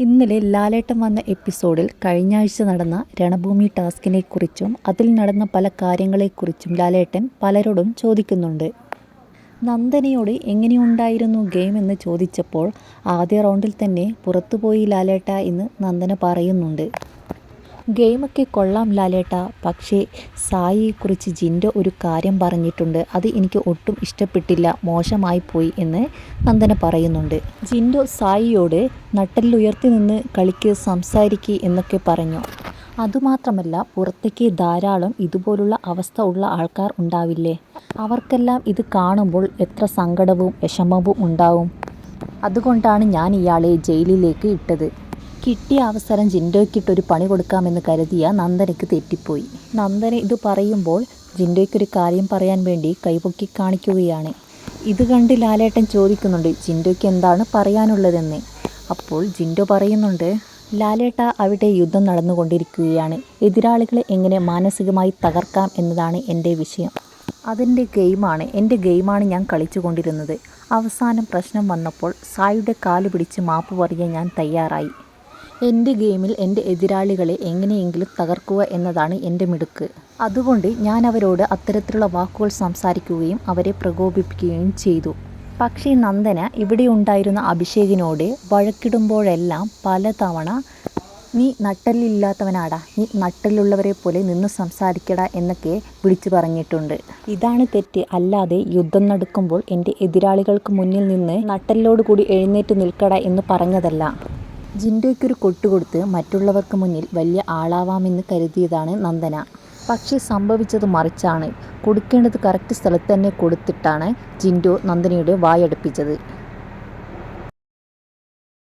ഇന്നലെ ലാലേട്ടൻ വന്ന എപ്പിസോഡിൽ കഴിഞ്ഞ ആഴ്ച നടന്ന രണഭൂമി ടാസ്കിനെക്കുറിച്ചും അതിൽ നടന്ന പല കാര്യങ്ങളെക്കുറിച്ചും ലാലേട്ടൻ പലരോടും ചോദിക്കുന്നുണ്ട്. നന്ദനയോട് എങ്ങനെയുണ്ടായിരുന്നു ഗെയിം എന്ന് ചോദിച്ചപ്പോൾ ആദ്യ റൗണ്ടിൽ തന്നെ പുറത്തുപോയി ലാലേട്ട എന്ന് നന്ദന പറയുന്നുണ്ട്. ഗെയിമൊക്കെ കൊള്ളാം ലാലേട്ട. പക്ഷേ സായിയെക്കുറിച്ച് ജിൻഡോ ഒരു കാര്യം പറഞ്ഞിട്ടുണ്ട്. അത് എനിക്ക് ഒട്ടും ഇഷ്ടപ്പെട്ടില്ല. മോശമായി പോയി എന്ന് നന്ദന പറയുന്നുണ്ട്. ജിൻഡോ സായിയോട് നട്ടലുയർത്തി നിന്ന് കളിക്ക് സംസാരിക്കുക എന്നൊക്കെ പറഞ്ഞു. അതുമാത്രമല്ല പുറത്തേക്ക് ധാരാളം ഇതുപോലുള്ള അവസ്ഥ ഉള്ള ആൾക്കാർ ഉണ്ടാവില്ലേ? അവർക്കെല്ലാം ഇത് കാണുമ്പോൾ എത്ര സങ്കടവും വിഷമവും ഉണ്ടാവും. അതുകൊണ്ടാണ് ഞാൻ ഇയാളെ ജയിലിലേക്ക് ഇട്ടത്. കിട്ടിയ അവസരം ജിൻഡോയ്ക്കിട്ടൊരു പണി കൊടുക്കാമെന്ന് കരുതിയ നന്ദനയ്ക്ക് തെറ്റിപ്പോയി. നന്ദന ഇത് പറയുമ്പോൾ ജിൻഡോയ്ക്കൊരു കാര്യം പറയാൻ വേണ്ടി കൈപൊക്കി കാണിക്കുകയാണ്. ഇത് കണ്ട് ലാലേട്ടൻ ചോദിക്കുന്നുണ്ട് ജിൻഡോയ്ക്ക് എന്താണ് പറയാനുള്ളതെന്ന്? അപ്പോൾ ജിൻഡോ പറയുന്നുണ്ട് ലാലേട്ട അവിടെ യുദ്ധം നടന്നുകൊണ്ടിരിക്കുകയാണ്. എതിരാളികളെ എങ്ങനെ മാനസികമായി തകർക്കാം എന്നതാണ് എന്റെ വിഷയം. അതെന്റെ ഗെയിമാണ് എന്റെ ഗെയിമാണ് ഞാൻ കളിച്ചുകൊണ്ടിരുന്നത്. അവസാനം പ്രശ്നം വന്നപ്പോൾ സായുടെ കാൽ പിടിച്ച് മാപ്പ് പറയാൻ ഞാൻ തയ്യാറായി. എന്റെ ഗെയിമിൽ എന്റെ എതിരാളികളെ എങ്ങനെയെങ്കിലും തകർക്കുക എന്നതാണ് എന്റെ മിടുക്ക്. അതുകൊണ്ട് ഞാൻ അവരോട് അത്തരത്തിലുള്ള വാക്കുകൾ സംസാരിക്കുകയും അവരെ പ്രകോപിപ്പിക്കുകയും ചെയ്തു. പക്ഷേ നന്ദന ഇവിടെ ഉണ്ടായിരുന്ന അഭിഷേകിനോട് വഴക്കിടുമ്പോഴെല്ലാം പലതവണ നീ നട്ടലില്ലാത്തവനാടാ നീ നട്ടലുള്ളവരെ പോലെ നിന്ന് സംസാരിക്കടാ എന്നൊക്കെ വിളിച്ചു പറഞ്ഞിട്ടുണ്ട്. ഇതാണ് തെറ്റ്. അല്ലാതെ യുദ്ധം നടക്കുമ്പോൾ എന്റെ എതിരാളികൾക്ക് മുന്നിൽ നിന്ന് നട്ടലിലോട് കൂടി എഴുന്നേറ്റ് നിൽക്കട എന്ന് പറഞ്ഞതല്ല. ജിൻഡോയ്ക്കൊരു കൊട്ടുകൊടുത്ത് മറ്റുള്ളവർക്ക് മുന്നിൽ വലിയ ആളാവാമെന്ന് കരുതിയതാണ് നന്ദന. പക്ഷേ സംഭവിച്ചത് മറിച്ചാണ്. കൊടുക്കേണ്ടത് കറക്റ്റ് സ്ഥലത്ത് തന്നെ കൊടുത്തിട്ടാണ് ജിൻഡോ നന്ദനയുടെ വായടുപ്പിച്ചത്.